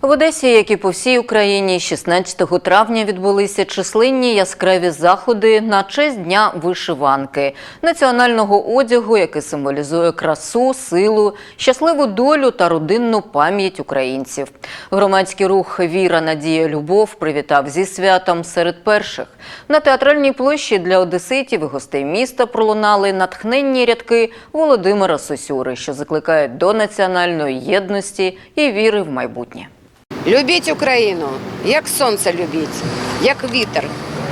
В Одесі, як і по всій Україні, 16 травня відбулися численні яскраві заходи на честь Дня вишиванки, національного одягу, який символізує красу, силу, щасливу долю та родинну пам'ять українців. Громадський рух Віра, Надія, Любов привітав зі святом серед перших. На театральній площі для одеситів і гостей міста пролунали натхненні рядки Володимира Сосюри, що закликають до національної єдності і віри в майбутнє. Любіть Україну, як сонце любіть, як вітер,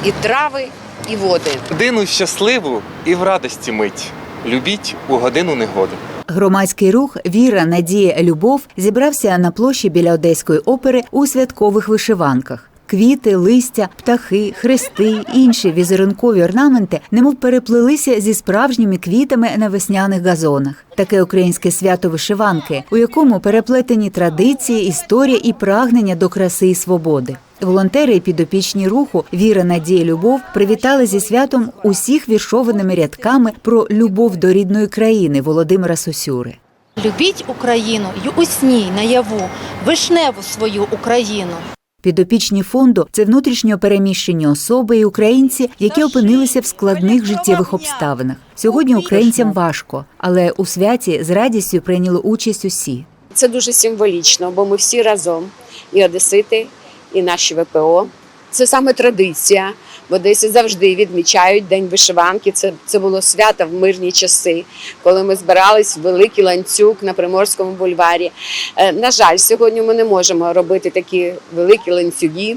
і трави, і води. Дину щасливу і в радості мить. Любіть у годину негоди. Громадський рух Віра, Надія, Любов зібрався на площі біля Одеської опери у святкових вишиванках. Квіти, листя, птахи, хрести, інші візерункові орнаменти немов переплелися зі справжніми квітами на весняних газонах. Таке українське свято вишиванки, у якому переплетені традиції, історія і прагнення до краси і свободи. Волонтери і підопічні руху Віра, Надія, Любов привітали зі святом усіх віршованими рядками про любов до рідної країни Володимира Сосюри. Любіть Україну й у сні наяву, вишневу свою Україну. Підопічні фонду це внутрішньо переміщені особи і українці, які опинилися в складних життєвих обставинах. Сьогодні українцям важко, але у святі з радістю прийняли участь усі. Це дуже символічно, бо ми всі разом, і одесити, і наші ВПО. Це саме традиція. В Одесі завжди відмічають День вишиванки. Це, це було свято в мирні часи, коли ми збирались в великий ланцюг на Приморському бульварі. Е, На жаль, сьогодні ми не можемо робити такі великі ланцюги.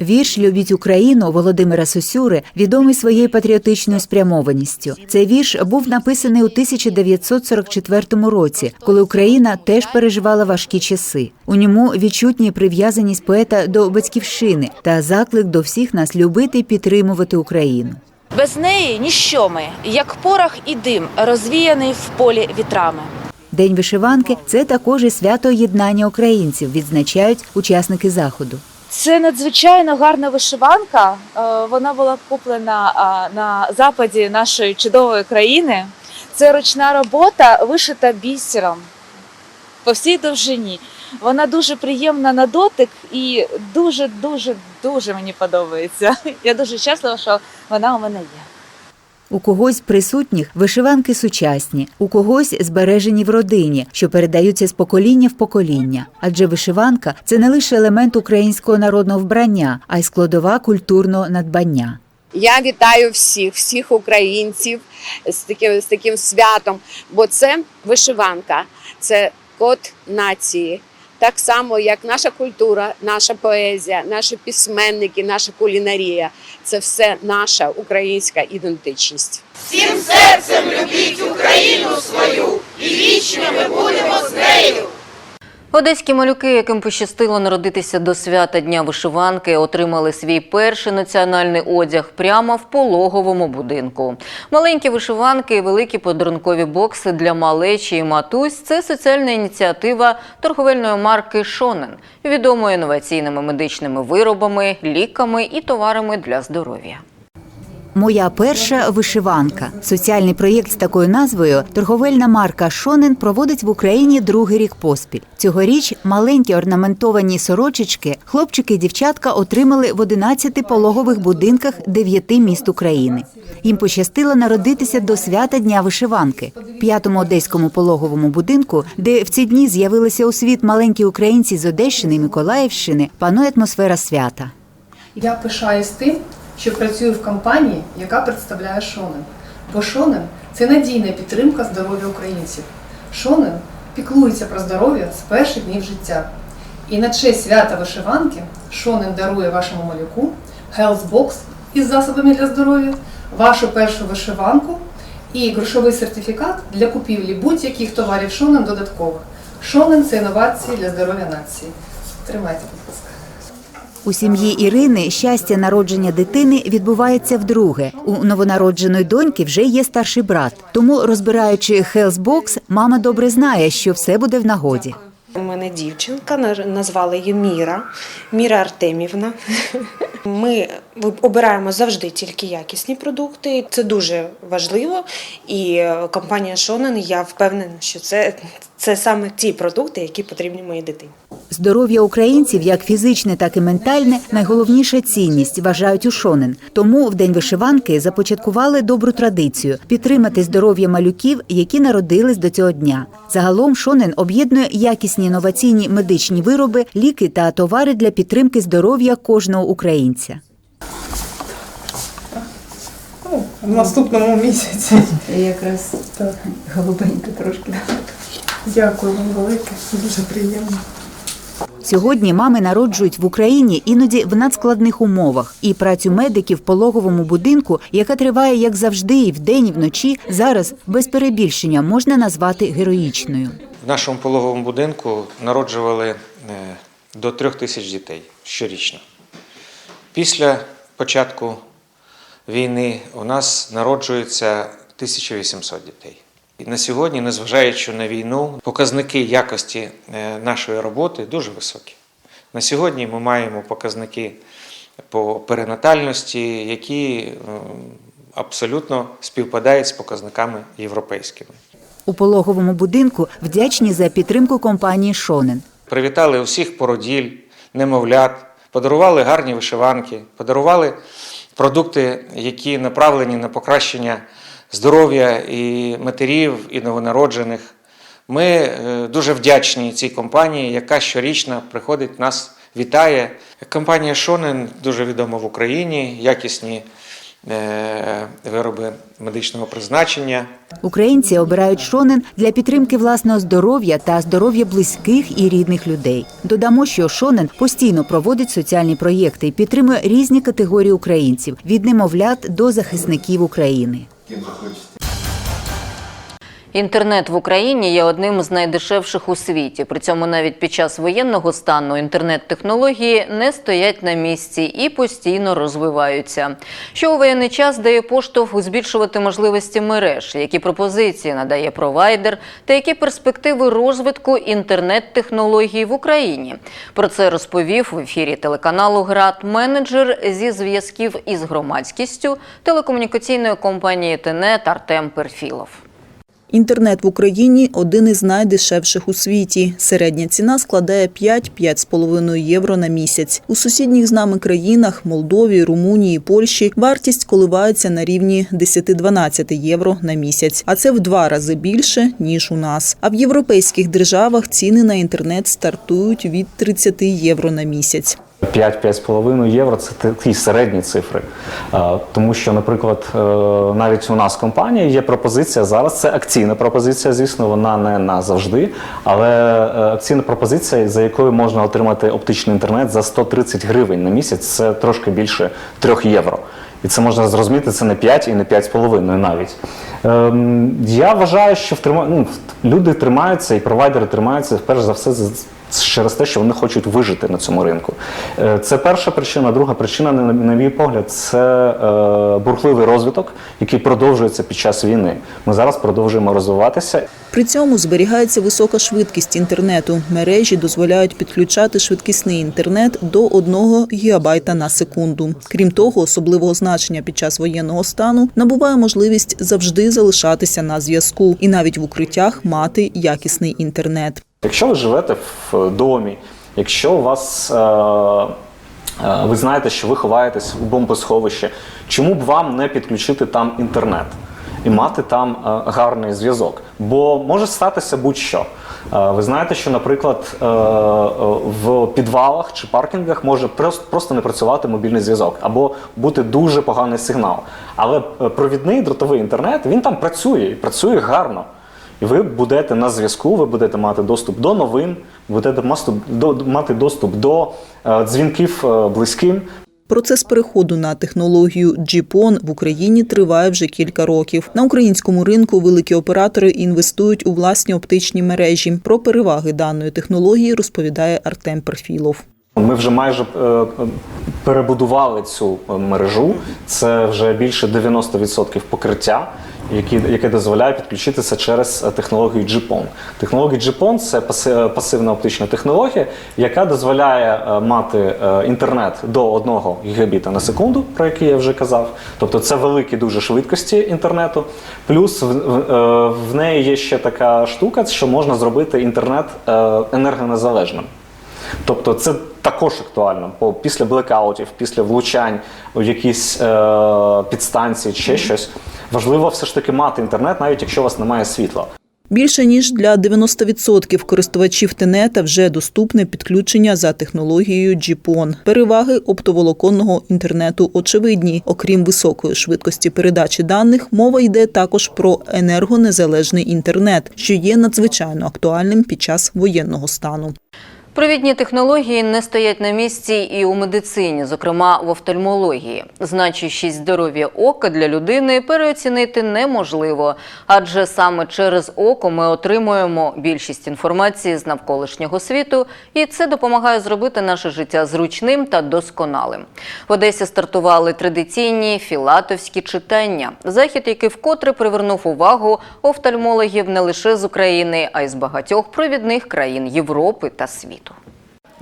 Вірш Любіть Україну Володимира Сосюри відомий своєю патріотичною спрямованістю. Цей вірш був написаний у 1944 році, коли Україна теж переживала важкі часи. У ньому відчутні прив'язаність поета до батьківщини та заклик до всіх нас любити і підтримувати Україну. Без неї ніщо ми, як порох і дим, розвіяний в полі вітрами. День вишиванки це також і свято єднання українців, відзначають учасники заходу. Це надзвичайно гарна вишиванка. Е, Вона була куплена на западі нашої чудової країни. Це ручна робота, вишита бісером по всій довжині. Вона дуже приємна на дотик і дуже, дуже, дуже мені подобається. Я дуже щаслива, що вона у мене є. У когось присутніх вишиванки сучасні, у когось збережені в родині, що передаються з покоління в покоління. Адже вишиванка це не лише елемент українського народного вбрання, а й складова культурного надбання. Я вітаю всіх, всіх українців з таким, з таким святом, бо це вишиванка, це код нації. Так само, як наша культура, наша поезія, наші письменники, наша кулінарія це все наша українська ідентичність. Одеські малюки, яким пощастило народитися до свята Дня вишиванки, отримали свій перший національний одяг прямо в пологовому будинку. Маленькі вишиванки і великі подарункові бокси для малечі і матусь це соціальна ініціатива торговельної марки Шонен, відомої інноваційними медичними виробами, ліками і товарами для здоров'я. Моя перша вишиванка. Соціальний проєкт з такою назвою торговельна марка Шонен проводить в Україні другий рік поспіль. Цьогоріч маленькі орнаментовані сорочечки хлопчики і дівчатка отримали в 11 пологових будинках 9 міст України. Їм пощастило народитися до свята Дня вишиванки. П'ятому одеському пологовому будинку, де в ці дні з'явилися у світ маленькі українці з Одещини і Миколаївщини, панує атмосфера свята. Я пишаюсь тим, що працюю в компанії, яка представляє Шонен. Бо Шонен це надійна підтримка здоров'я українців. Шонен піклується про здоров'я з перших днів життя. І на честь свята вишиванки Шонен дарує вашому малюку Health Box із засобами для здоров'я, вашу першу вишиванку і грошовий сертифікат для купівлі будь-яких товарів Шонен додаткових. Шонен це інновації для здоров'я нації. Тримайте. У сім'ї Ірини щастя народження дитини відбувається вдруге. У новонародженої доньки вже є старший брат. Тому, розбираючи Хелсбокс, мама добре знає, що все буде в нагоді. У мене дівчинка, назвали її Міра, Міра Артемівна. Ми обираємо завжди тільки якісні продукти. Це дуже важливо. І е, компанія Шонен, я впевнена, що це, це саме ті продукти, які потрібні моїй дитині. Здоров'я українців, як фізичне, так і ментальне, найголовніша цінність вважають у Шонен. Тому в день вишиванки започаткували добру традицію підтримати здоров'я малюків, які народились до цього дня. Загалом Шонен об'єднує якісні інноваційні медичні вироби, ліки та товари для підтримки здоров'я кожного українця. В наступному місяці. Якраз Так. голубенько трошки. Дякую вам велике, дуже приємно. Сьогодні мами народжують в Україні іноді в надскладних умовах, і працю медиків в пологовому будинку, яка триває як завжди, і вдень, і вночі, зараз без перебільшення можна назвати героїчною. В нашому пологовому будинку народжували е, до трьох тисяч дітей щорічно. Після початку війни у нас народжується 1800 дітей. І на сьогодні, незважаючи на війну, показники якості е, нашої роботи дуже високі. На сьогодні ми маємо показники по перинатальності, які е, абсолютно співпадають з показниками європейськими. У пологовому будинку вдячні за підтримку компанії Шонен. Привітали усіх породіль, немовлят, подарували гарні вишиванки, подарували продукти, які направлені на покращення здоров'я і матерів, і новонароджених. Ми е, дуже вдячні цій компанії, яка щорічно приходить нас, вітає. Компанія Шонен дуже відома в Україні, якісні е, вироби медичного призначення. Українці обирають Шонен для підтримки власного здоров'я та здоров'я близьких і рідних людей. Додамо, що Шонен постійно проводить соціальні проєкти і підтримує різні категорії українців від немовлят до захисників України. Кем захочет. Інтернет в Україні є одним з найдешевших у світі. При цьому навіть під час воєнного стану інтернет-технології не стоять на місці і постійно розвиваються. Що у воєнний час дає поштовх збільшувати можливості мереж, які пропозиції надає провайдер, та які перспективи розвитку інтернет-технологій в Україні. Про це розповів в ефірі телеканалу ГРАД менеджер зі зв'язків із громадськістю телекомунікаційної компанії ТНЕТ Артем Перфілов. Інтернет в Україні один із найдешевших у світі. Середня ціна складає 5-5,5 євро на місяць. У сусідніх з нами країнах Молдові, Румунії, Польщі вартість коливається на рівні 10-12 євро на місяць, а це в два рази більше ніж у нас. А в європейських державах ціни на інтернет стартують від 30 євро на місяць. 5-5,5 євро це такі середні цифри. Тому що, наприклад, е, навіть у нас в компанії є пропозиція зараз. Це акційна пропозиція, звісно, вона не назавжди, але е, акційна пропозиція, за якою можна отримати оптичний інтернет за 130 гривень на місяць, це трошки більше 3 євро. І це можна зрозуміти, це не 5 і не 5,5 навіть. Ем, я вважаю, що втрима... ну, люди тримаються і провайдери тримаються перш за все через те, що вони хочуть вижити на цьому ринку. Е, Це перша причина. Друга причина, на мій погляд, це е, бурхливий розвиток, який продовжується під час війни. Ми зараз продовжуємо розвиватися. При цьому зберігається висока швидкість інтернету. Мережі дозволяють підключати швидкісний інтернет до 1 гігабайта на секунду. Крім того, особливого значення під час воєнного стану набуває можливість завжди залишатися на зв'язку і навіть в укриттях мати якісний інтернет. Якщо ви живете в домі, якщо у вас е, е, ви знаєте, що ви ховаєтесь у бомбосховище, чому б вам не підключити там інтернет і мати там е, гарний зв'язок? Бо може статися будь-що. Е, ви знаєте, що, наприклад, е, е, в підвалах чи паркінгах може просто, не працювати мобільний зв'язок або бути дуже поганий сигнал. Але е, провідний дротовий інтернет він там працює і працює гарно. І ви будете на зв'язку, ви будете мати доступ до новин, будете мати доступ до е, дзвінків е, близьким. Процес переходу на технологію GPON в Україні триває вже кілька років. На українському ринку великі оператори інвестують у власні оптичні мережі. Про переваги даної технології розповідає Артем Перфілов. Ми вже майже е, перебудували цю мережу. Це вже більше 90% покриття. Які, яке дозволяє підключитися через е, технологію GPON. Технологія GPON – це паси- пасивна оптична технологія, яка дозволяє е, мати е, інтернет до 1 гігабіта на секунду, про який я вже казав. Тобто це великі дуже швидкості інтернету. Плюс в, в, е, в неї є ще така штука, що можна зробити інтернет е, енергонезалежним. Тобто це також актуально, бо після блекаутів, після влучань у якісь е, підстанції чи щось, важливо все ж таки мати інтернет, навіть якщо у вас немає світла. Більше ніж для 90% користувачів Тенета вже доступне підключення за технологією GPON. Переваги оптоволоконного інтернету очевидні. Окрім високої швидкості передачі даних, мова йде також про енергонезалежний інтернет, що є надзвичайно актуальним під час воєнного стану. Провідні технології не стоять на місці і у медицині, зокрема в офтальмології. Значущість здоров'я ока для людини переоцінити неможливо, адже саме через око ми отримуємо більшість інформації з навколишнього світу, і це допомагає зробити наше життя зручним та досконалим. В Одесі стартували традиційні філатовські читання. Захід, який вкотре привернув увагу офтальмологів не лише з України, а й з багатьох провідних країн Європи та світу.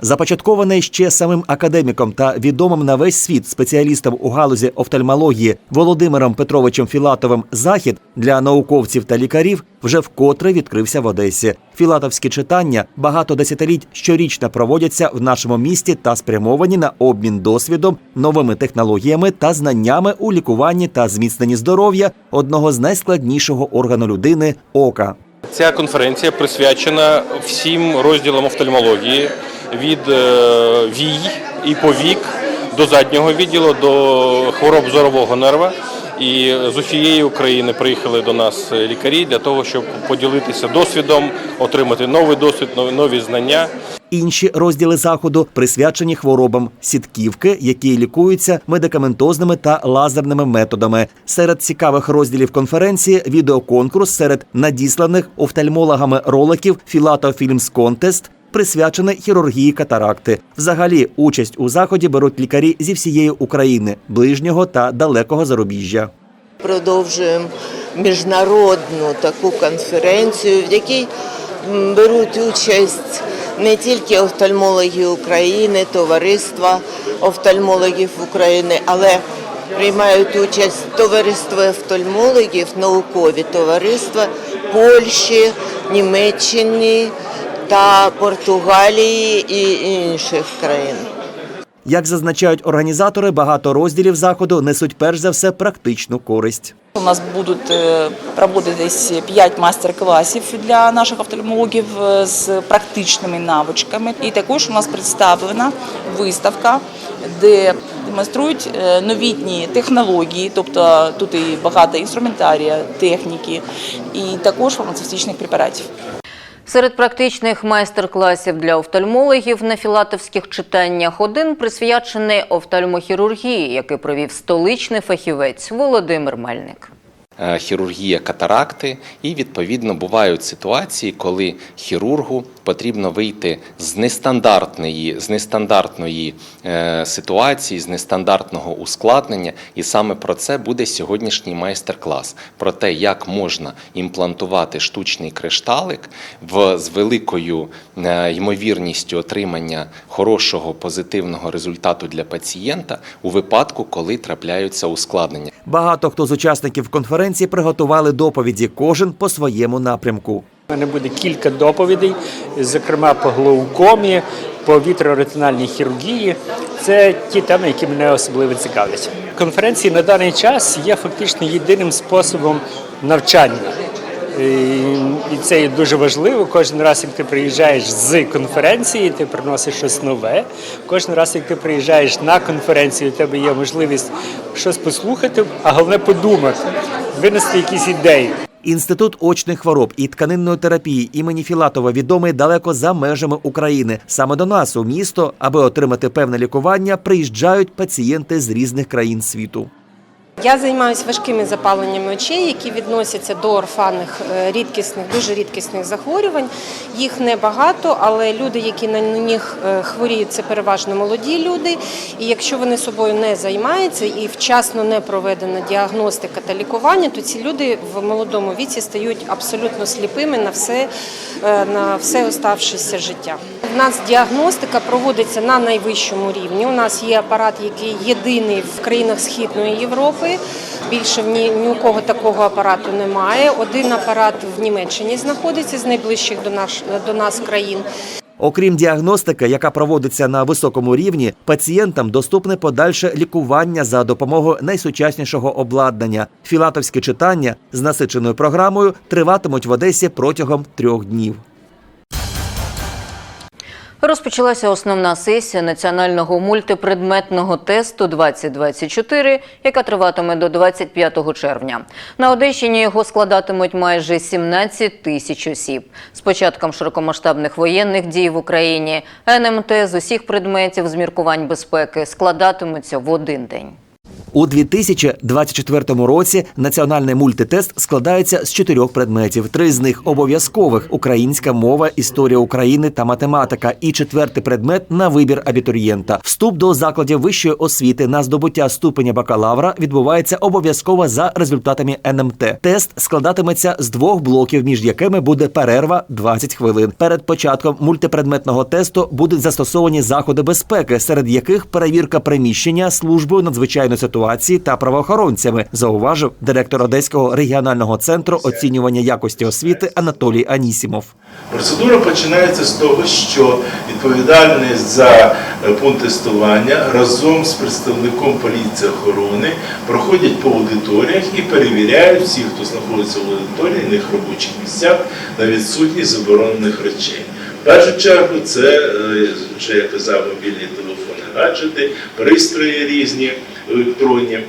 Започаткований ще самим академіком та відомим на весь світ спеціалістом у галузі офтальмології Володимиром Петровичем Філатовим захід для науковців та лікарів вже вкотре відкрився в Одесі. Філатовські читання багато десятиліть щорічно проводяться в нашому місті та спрямовані на обмін досвідом, новими технологіями та знаннями у лікуванні та зміцненні здоров'я одного з найскладнішого органу людини ока. Ця конференція присвячена всім розділам офтальмології від е, вій і повік до заднього відділу, до хвороб зорового нерва. І з усієї України приїхали до нас лікарі для того, щоб поділитися досвідом, отримати новий досвід, нові- знання. Інші розділи заходу присвячені хворобам сітківки, які лікуються медикаментозними та лазерними методами. Серед цікавих розділів конференції відеоконкурс серед надісланих офтальмологами роликів Філато Фільмс Контест. Присвячений хірургії катаракти. Взагалі, участь у заході беруть лікарі зі всієї України, ближнього та далекого зарубіжжя. Продовжуємо міжнародну таку конференцію, в якій беруть участь не тільки офтальмологи України, товариства офтальмологів України, але приймають участь товариство офтальмологів, наукові товариства Польщі, Німеччини та Португалії і інших країн. Як зазначають організатори, багато розділів заходу несуть перш за все практичну користь. У нас будуть е, проводитись 5 майстер-класів для наших офтальмологів е, з практичними навичками. І також у нас представлена виставка, де демонструють е, новітні технології, тобто тут і багато інструментарія, техніки, і також фармацевтичних препаратів. Серед практичних майстер-класів для офтальмологів на філатовських читаннях один присвячений офтальмохірургії, який провів столичний фахівець Володимир Мельник. Е, хірургія катаракти, і відповідно бувають ситуації, коли хірургу потрібно вийти з нестандартної, з нестандартної е, ситуації, з нестандартного ускладнення, і саме про це буде сьогоднішній майстер-клас. Про те, як можна імплантувати штучний кришталик в з великою е, ймовірністю отримання хорошого позитивного результату для пацієнта у випадку, коли трапляються ускладнення. Багато хто з учасників конференції приготували доповіді, кожен по своєму напрямку. У мене буде кілька доповідей, зокрема по глаукомі, по вітроретинальній хірургії. Це ті теми, які мене особливо цікавлять. Конференції на даний час є фактично єдиним способом навчання. І це є дуже важливо. Кожен раз, як ти приїжджаєш з конференції, ти приносиш щось нове. Кожен раз, як ти приїжджаєш на конференцію, у тебе є можливість щось послухати, а головне подумати, винести якісь ідеї. Інститут очних хвороб і тканинної терапії імені Філатова відомий далеко за межами України. Саме до нас у місто, аби отримати певне лікування, приїжджають пацієнти з різних країн світу. Я займаюся важкими запаленнями очей, які відносяться до орфанних е, рідкісних, дуже рідкісних захворювань. Їх небагато, але люди, які на них е, хворіють, це переважно молоді люди. І якщо вони собою не займаються і вчасно не проведена діагностика та лікування, то ці люди в молодому віці стають абсолютно сліпими на все, е, на все оставшеся життя. У нас діагностика проводиться на найвищому рівні. У нас є апарат, який єдиний в країнах Східної Європи. Більше в ні, ні у кого такого апарату немає. Один апарат в Німеччині знаходиться з найближчих до, наш, до нас країн. Окрім діагностики, яка проводиться на високому рівні, пацієнтам доступне подальше лікування за допомогою найсучаснішого обладнання. Філатовські читання з насиченою програмою триватимуть в Одесі протягом трьох днів. Розпочалася основна сесія національного мультипредметного тесту 2024, яка триватиме до 25 червня. На Одещині його складатимуть майже 17 тисяч осіб. З початком широкомасштабних воєнних дій в Україні НМТ з усіх предметів з міркувань безпеки складатимуться в один день. У 2024 році національний мультитест складається з чотирьох предметів. Три з них обов'язкових: українська мова, історія України та математика. І четвертий предмет на вибір абітурієнта. Вступ до закладів вищої освіти на здобуття ступеня бакалавра відбувається обов'язково за результатами НМТ. Тест складатиметься з двох блоків, між якими буде перерва 20 хвилин. Перед початком мультипредметного тесту будуть застосовані заходи безпеки, серед яких перевірка приміщення службою надзвичайної ситуації та правоохоронцями, зауважив директор Одеського регіонального центру оцінювання якості освіти Анатолій Анісімов. Процедура починається з того, що відповідальний за е, пункт тестування разом з представником поліції охорони проходять по аудиторіях і перевіряють всіх, хто знаходиться в аудиторії, на їх робочих місцях на відсутність заборонених речей. В першу чергу це е, вже я казав, мобільні телефони, гаджети, пристрої різні електронні.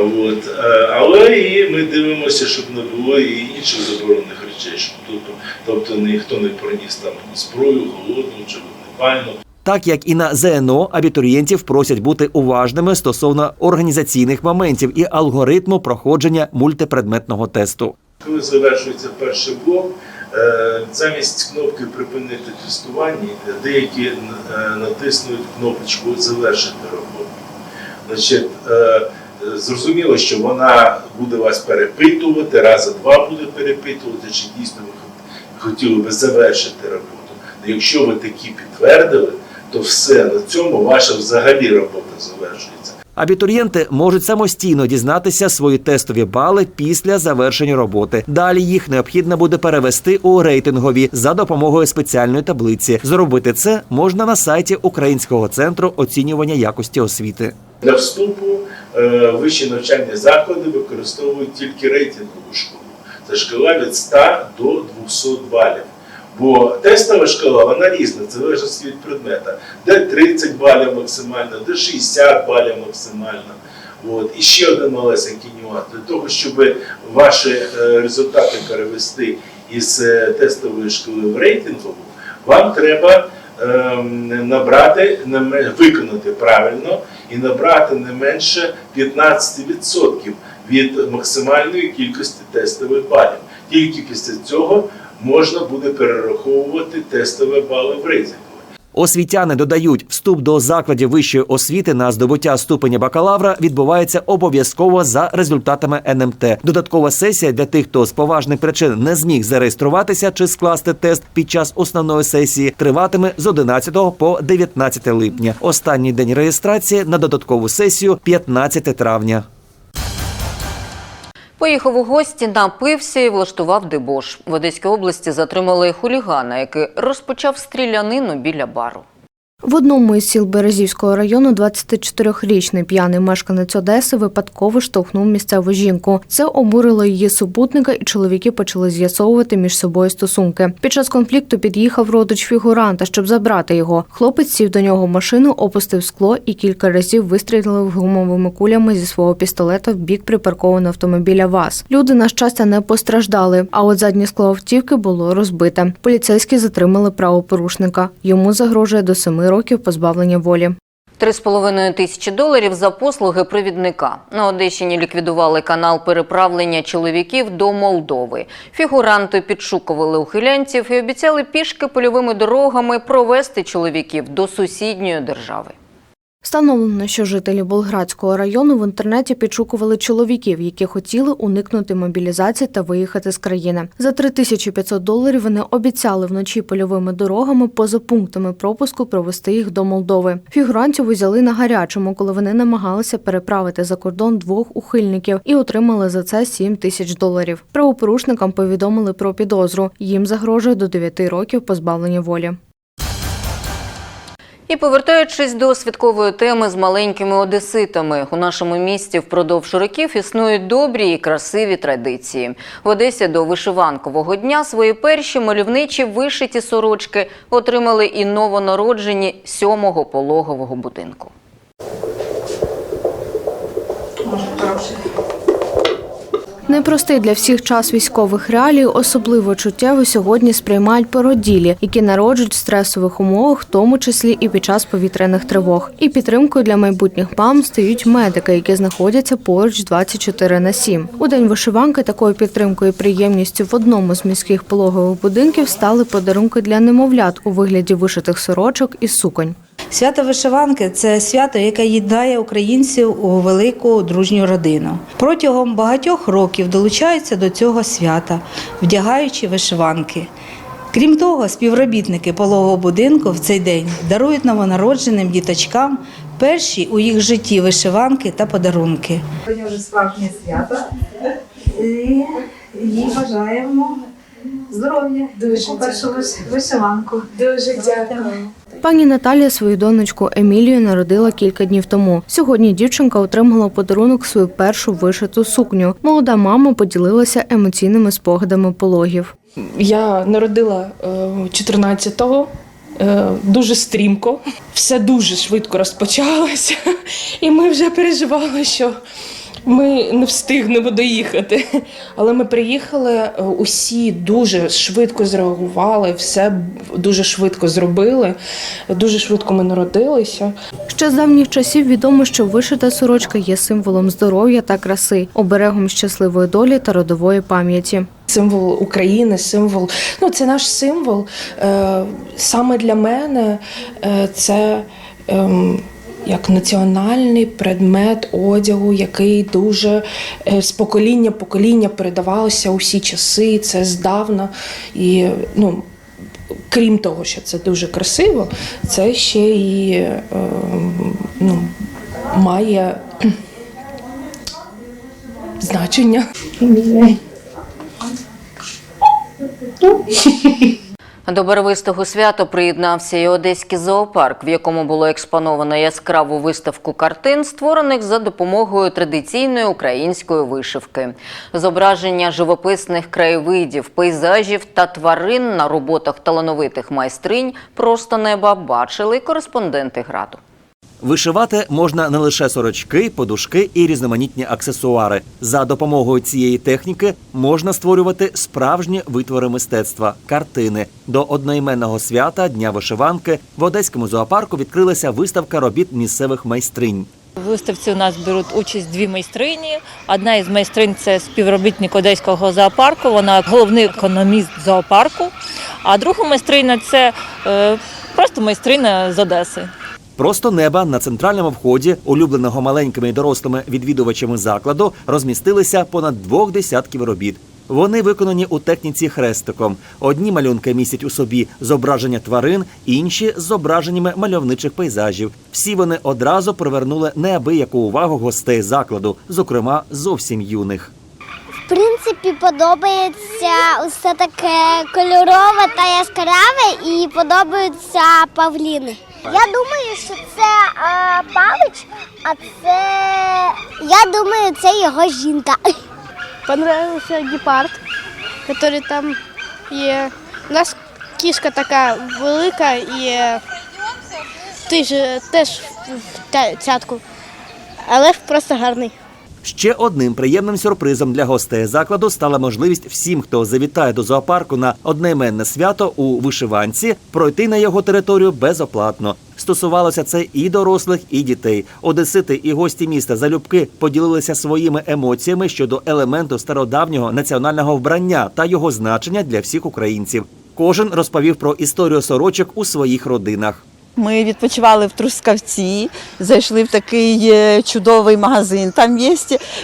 От. е, Але і ми дивимося, щоб не було і інших заборонених речей, щоб тобто, тобто ніхто не приніс там зброю, холодну чи вогнепальну. Так як і на ЗНО, абітурієнтів просять бути уважними стосовно організаційних моментів і алгоритму проходження мультипредметного тесту. Коли завершується перший блок, е, замість кнопки припинити тестування, деякі е, натиснуть кнопочку завершити роботу. Значить, е, зрозуміло, що вона буде вас перепитувати, рази два буде перепитувати, чи дійсно ви хотіли би завершити роботу. Якщо ви такі підтвердили, то все на цьому ваша взагалі робота завершується. Абітурієнти можуть самостійно дізнатися свої тестові бали після завершення роботи. Далі їх необхідно буде перевести у рейтингові за допомогою спеціальної таблиці. Зробити це можна на сайті Українського центру оцінювання якості освіти. Для вступу е, вищі навчальні заклади використовують тільки рейтингову школу. Це шкала від 100 до 200 балів. Бо тестова шкала вона різна, це залежить від предмета. Де 30 балів максимально, де 60 балів максимально. От. І ще один малесенький нюанс. Для того, щоб ваші е, результати перевести із е, тестової школи в рейтингову, вам треба набрати, не ме- виконати правильно і набрати не менше 15% від максимальної кількості тестових балів. Тільки після цього можна буде перераховувати тестові бали в рейтингу. Освітяни додають, вступ до закладів вищої освіти на здобуття ступеня бакалавра відбувається обов'язково за результатами НМТ. Додаткова сесія для тих, хто з поважних причин не зміг зареєструватися чи скласти тест під час основної сесії, триватиме з 11 по 19 липня. Останній день реєстрації на додаткову сесію 15 травня. Поїхав у гості, напився і влаштував дебош. В Одеській області затримали хулігана, який розпочав стрілянину біля бару. В одному із сіл Березівського району 24-річний п'яний мешканець Одеси випадково штовхнув місцеву жінку. Це обурило її супутника, і чоловіки почали з'ясовувати між собою стосунки. Під час конфлікту під'їхав родич фігуранта, щоб забрати його. Хлопець сів до нього машину, опустив скло і кілька разів вистрілив гумовими кулями зі свого пістолета в бік припаркованого автомобіля ВАЗ. Люди, на щастя, не постраждали. А от заднє скло автівки було розбите. Поліцейські затримали правопорушника. Йому загрожує до семи років позбавлення волі. 3,5 тисячі доларів за послуги провідника. На Одещині ліквідували канал переправлення чоловіків до Молдови. Фігуранти підшукували ухилянців і обіцяли пішки польовими дорогами провести чоловіків до сусідньої держави. Встановлено, що жителі Болградського району в інтернеті підшукували чоловіків, які хотіли уникнути мобілізації та виїхати з країни. За 3500 доларів вони обіцяли вночі польовими дорогами поза пунктами пропуску провести їх до Молдови. Фігурантів узяли на гарячому, коли вони намагалися переправити за кордон двох ухильників і отримали за це 7 тисяч доларів. Правопорушникам повідомили про підозру. Їм загрожує до 9 років позбавлення волі. І повертаючись до святкової теми з маленькими одеситами, у нашому місті впродовж років існують добрі і красиві традиції. В Одесі до вишиванкового дня свої перші мальовничі вишиті сорочки отримали і новонароджені сьомого пологового будинку. Непростий для всіх час військових реалій особливо чуттєво сьогодні сприймають породілі, які народжують в стресових умовах, в тому числі і під час повітряних тривог. І підтримкою для майбутніх мам стають медики, які знаходяться поруч 24 на 7. У день вишиванки такою підтримкою і приємністю в одному з міських пологових будинків стали подарунки для немовлят у вигляді вишитих сорочок і суконь. Свято вишиванки це свято, яке єднає українців у велику дружню родину. Протягом багатьох років долучаються до цього свята, вдягаючи вишиванки. Крім того, співробітники пологового будинку в цей день дарують новонародженим діточкам перші у їх житті вишиванки та подарунки. Сьогодні вже справжнє свято і їй бажаємо здоров'я, дуже першу вишиванку. Дуже дякую. Пані Наталія свою донечку Емілію народила кілька днів тому. Сьогодні дівчинка отримала подарунок свою першу вишиту сукню. Молода мама поділилася емоційними спогадами пологів. Я народила е, 14-го. е, Дуже стрімко, все дуже швидко розпочалося, і ми вже переживали, що ми не встигнемо доїхати. Але ми приїхали, е, усі дуже швидко зреагували, все дуже швидко зробили, дуже швидко ми народилися. Ще з давніх часів відомо, що вишита сорочка є символом здоров'я та краси, оберегом щасливої долі та родової пам'яті. Символ України, символ, ну це наш символ. Е, саме для мене е, це ем, як національний предмет одягу, який дуже е, з покоління покоління передавався усі часи. Це здавна. І ну, крім того, що це дуже красиво, це ще і е, ну, має значення. До барвистого свята приєднався і одеський зоопарк, в якому було експоновано яскраву виставку картин, створених за допомогою традиційної української вишивки. Зображення живописних краєвидів, пейзажів та тварин на роботах талановитих майстринь просто неба бачили кореспонденти граду. Вишивати можна не лише сорочки, подушки і різноманітні аксесуари. За допомогою цієї техніки можна створювати справжні витвори мистецтва картини. До одноіменного свята Дня вишиванки в одеському зоопарку відкрилася виставка робіт місцевих майстринь. У виставці у нас беруть участь дві майстрині. Одна із майстринь це співробітник одеського зоопарку. Вона головний економіст зоопарку. А друга майстриня це е, просто майстриня з Одеси. Просто неба на центральному вході, улюбленого маленькими і дорослими відвідувачами закладу, розмістилися понад двох десятків робіт. Вони виконані у техніці хрестиком. Одні малюнки містять у собі зображення тварин, інші з зображеннями мальовничих пейзажів. Всі вони одразу привернули неабияку увагу гостей закладу, зокрема зовсім юних. В принципі, подобається усе таке кольорове та яскраве і подобаються павліни. Я думаю, що це а, Павич, а це я думаю, це його жінка. Понравився гепард, який там є. У нас кішка така велика і ти ж теж в цятку, але просто гарний. Ще одним приємним сюрпризом для гостей закладу стала можливість всім, хто завітає до зоопарку на одноіменне свято у вишиванці, пройти на його територію безоплатно. Стосувалося це і дорослих, і дітей. Одесити і гості міста залюбки поділилися своїми емоціями щодо елементу стародавнього національного вбрання та його значення для всіх українців. Кожен розповів про історію сорочок у своїх родинах. Ми відпочивали в Трускавці, зайшли в такий е, чудовий магазин. Там є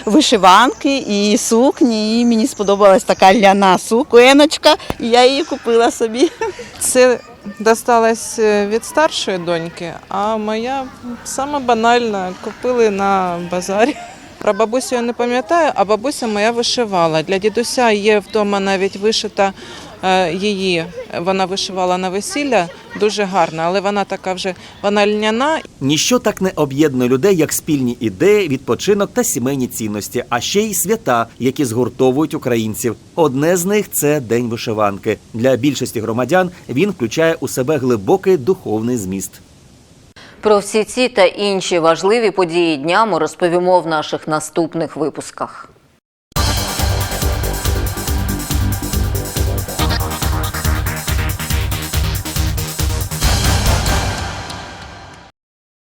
вишиванки і сукні. І мені сподобалась така ляна сукеночка, і я її купила собі. Це досталось е, від старшої доньки, а моя саме банальна купили на базарі. Про бабусю я не пам'ятаю, а бабуся моя вишивала. Для дідуся є вдома навіть вишита її. Вона вишивала на весілля дуже гарна, але вона така вже вона льняна Ніщо так не об'єднує людей, як спільні ідеї, відпочинок та сімейні цінності, а ще й свята, які згуртовують українців. Одне з них це День вишиванки. Для більшості громадян він включає у себе глибокий духовний зміст. Про всі ці та інші важливі події дня ми розповімо в наших наступних випусках.